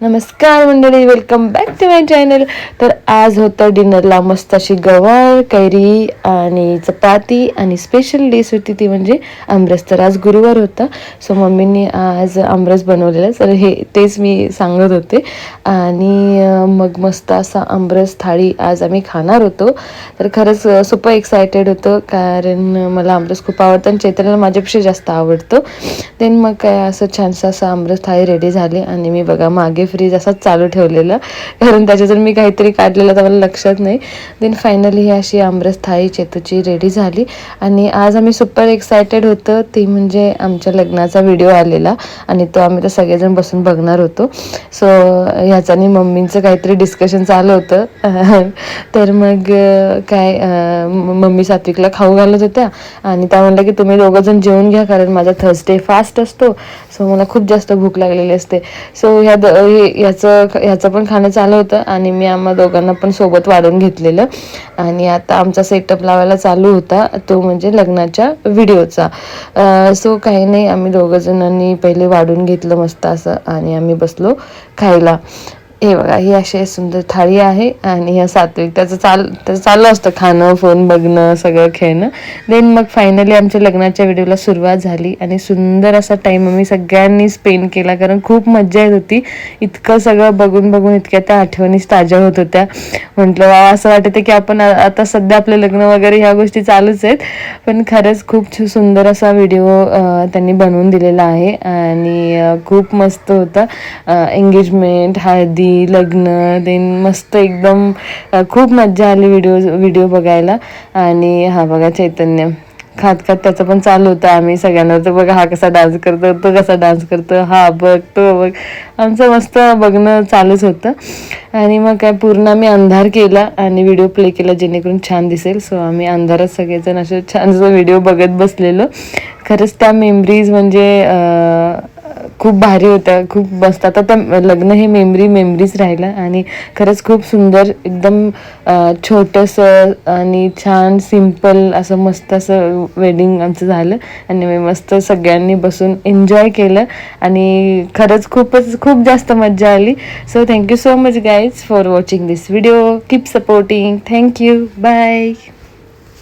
नमस्कार मंडळी welcome back to my channel तर आज होतं डिनरला मस्त अशी गवार कैरी आणि चपाती आणि स्पेशल डिश होती ती म्हणजे आमरस. तर आज गुरुवार होता सो मम्मीनी आज आमरस बनवलेला तर हे तेच मी सांगत होते. आणि मग मस्त असा आमरस थाळी आज आम्ही खाणार होतो. तर खरंच सुपर एक्सायटेड होतं कारण मला आमरस खूप आवडतं आणि चैतन्याला माझ्यापेक्षा जास्त आवडतो. देन मग काय असं छानसं असं आमरस थाळी रेडी झाली आणि मी बघा मागे फ्रीज असाच चालू ठेवलेलं. कारण त्याच्यातून मी काहीतरी काढलेलं तर मला लक्षात नाही. देन फायनली ही अशी आमरस थाळी चेतूची रेडी झाली. आणि आज आम्ही सुपर एक्सायटेड होतं. ती म्हणजे आमच्या लग्नाचा व्हिडिओ आलेला. आणि तो आम्ही तर सगळेजण बसून बघणार होतो. सो ह्याच्यानी मम्मींचं काहीतरी डिस्कशन चालू होतं. तर मग काय मम्मी सात्विकला खाऊ घालत होत्या. आणि त्या म्हणलं की तुम्ही दोघं जण जेवून घ्या कारण माझा थर्सडे फास्ट असतो. सो मला खूप जास्त भूक लागलेली असते. सो ह्या द हे- ह्याचं ह्याचं पण खाणं चालू होतं आणि मी आम्हा दोघांना पण सोबत वाढून घेतलेलं. आणि आता आमचा सेटअप लावायला चालू होता तो म्हणजे लग्नाच्या व्हिडिओचा सो काही नाही आम्ही दोघं जणांनी पहिले वाढून घेतलं मस्त असं आणि आम्ही बसलो खायला. हे बघा ही अशी सुंदर थाळी आहे आणि ह्या सात्विक. त्याचं चाल त्याचं चालू असतं खाणं फोन बघणं सगळं खेळणं. देन मग फायनली आमच्या लग्नाच्या व्हिडिओला सुरुवात झाली आणि सुंदर असा टाईम आम्ही सगळ्यांनी स्पेंड केला. कारण खूप मज्जा येत होती. इतकं सगळं बघून बघून इतक्या त्या आठवणीच ताज्या होत होत्या. म्हटलं वा असं वाटतं की आपण आता सध्या आपलं लग्न वगैरे ह्या गोष्टी चालूच आहेत. पण खरंच खूप सुंदर असा व्हिडिओ त्यांनी बनवून दिलेला आहे. आणि खूप मस्त होता. एंगेजमेंट हळदी लग्न देन मस्त एकदम खूप मज्जा आली व्हिडिओ व्हिडिओ बघायला. आणि हा बघा चैतन्य. खात खात त्याचं पण चालू होतं आम्ही सगळ्यांना तर बघा हा कसा डान्स करतो तो कसा डान्स करतो हा बघ तो बघ. आमचं मस्त बघणं चालूच होतं. आणि मग काय पूर्ण आम्ही अंधार केला आणि व्हिडिओ प्ले केला जेणेकरून छान दिसेल. सो आम्ही अंधारात सगळेजण असे छानसं व्हिडिओ बघत बसलेलो. खरंच त्या मेमरीज म्हणजे खूप भारी होतं खूप मस्त. आता तर लग्न हे मेमरी मेमरीज राहिलं आणि खरंच खूप सुंदर एकदम छोटंसं आणि छान सिंपल असं मस्त असं वेडिंग आमचं झालं. आणि मी मस्त सगळ्यांनी बसून एन्जॉय केलं आणि खरंच खूपच खूप जास्त मजा आली. So thank you so much guys for watching this video keep supporting thank you bye